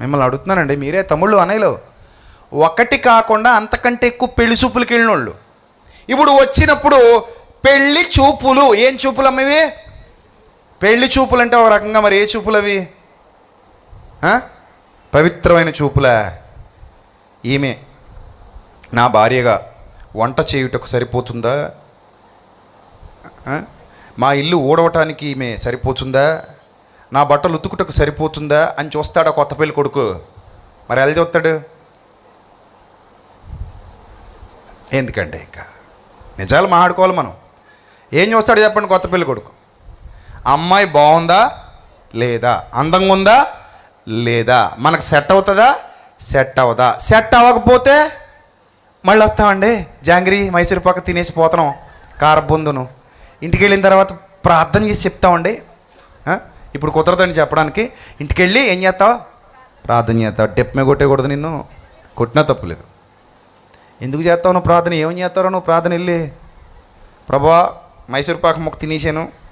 మిమ్మల్ని అడుగుతున్నానండి మీరే తమ్ముళ్ళు అనయ్యలు ఒకటి కాకుండా అంతకంటే ఎక్కువ పెళ్ళి చూపులకి వెళ్ళినోళ్ళు. ఇప్పుడు వచ్చినప్పుడు పెళ్ళి చూపులు ఏం చూపులు అమ్మవి పెళ్ళి చూపులు అంటే ఒక రకంగా మరి ఏ చూపులు అవి పవిత్రమైన చూపులా? ఈమె నా భార్యగా వంట చేయుటకు సరిపోతుందా? మా ఇల్లు ఊడవటానికి ఈమె సరిపోతుందా? నా బట్టలు ఉతుకుటకు సరిపోతుందా అని చూస్తాడా కొత్త పెళ్ళి కొడుకు. మరి ఎలా చూస్తాడు? ఎందుకండి ఇంకా నిజాలు మాట్లాడుకోవాలి మనం. ఏం చూస్తాడు చెప్పండి కొత్త పెళ్ళి కొడుకు? అమ్మాయి బాగుందా? లేదా? అందంగా ఉందా? లేదా? మనకు సెట్ అవుతుందా? సెట్ అవదా సెట్ అవ్వకపోతే మళ్ళీ వస్తామండి జాంగ్రీ మైసూరు పాక తినేసి పోతున్నాం. కారబొందును ఇంటికి వెళ్ళిన తర్వాత ప్రార్థన చేసి చెప్తామండి ఇప్పుడు కుదరదని చెప్పడానికి ఇంటికి వెళ్ళి ఏం చేస్తావు? ప్రార్థన చేస్తావు. డెప్ మీద కొట్టేయకూడదు నిన్ను. కొట్టినా తప్పులేదు ఎందుకు చేస్తావు నువ్వు ప్రార్థన? ఏం చేస్తావు నువ్వు ప్రార్థన వెళ్ళి. ప్రభా మైసూర్ పాక ముక్క తినేసాను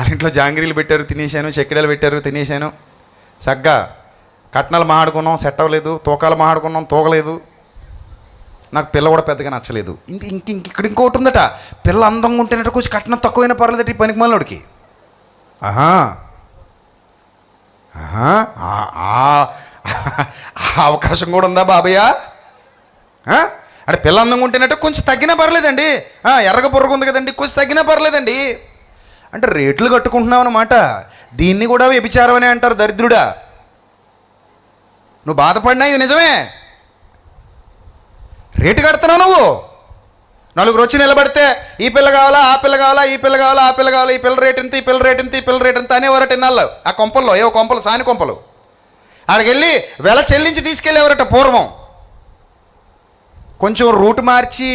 అరింట్లో ఇంట్లో జాంగ్రీలు పెట్టారు తినేసాను చెక్కిడలు పెట్టారు తినేసాను సగ్గా. కట్నాలు మాట్లాడుకున్నాం సెట్ అవ్వలేదు. తూకాలు మాట్లాడుకున్నాం తూగలేదు. నాకు పిల్ల కూడా పెద్దగా నచ్చలేదు. ఇంక ఇంక ఇంక ఇక్కడ ఇంకోటి ఉందట. పిల్ల అందంగా ఉంటేనట కొంచెం కట్నం తక్కువైనా పర్లేదట ఈ పనికి మనోడికి ఆహా. ఆహా. ఆ- అవకాశం కూడా ఉందా బాబయ్య? అంటే పిల్ల అందంగా ఉంటేనట్టు కొంచెం తగ్గినా పర్లేదండి. ఎర్రగ బుర్రగా ఉంది కదండి కొంచెం తగ్గినా పర్లేదండి. అంటే రేట్లు కట్టుకుంటున్నావు అనమాట దీన్ని కూడా వ్యభిచారం అనే అంటారు దరిద్రుడా. నువ్వు బాధపడినా ఇది నిజమే. రేటు కడుతున్నావు నువ్వు. నలుగురు వచ్చి నిలబడితే ఈ పిల్ల కావాలా ఆ పిల్ల కావాలా ఈ పిల్ల కావాలా ఆ పిల్ల కావాలా ఈ పిల్ల రేట్ ఎంత ఈ పిల్ల రేట్ ఎంత ఈ పిల్ల రేట్ ఎంత అనేవారట ఇన్నాళ్ళు ఆ కొంపల్లో ఏవో కొంపలు సాని కొంపలు. ఆడికెళ్ళి వెల చెల్లించి తీసుకెళ్ళేవారట పూర్వం. కొంచెం రూట్ మార్చి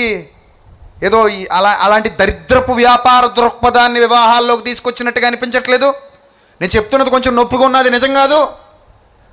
ఏదో ఈ అలా అలాంటి దరిద్రపు వ్యాపార దృక్పథాన్ని వివాహాల్లోకి తీసుకొచ్చినట్టుగా అనిపించట్లేదు. నేను చెప్తున్నది కొంచెం నొప్పిగా ఉన్నది నిజం కాదు.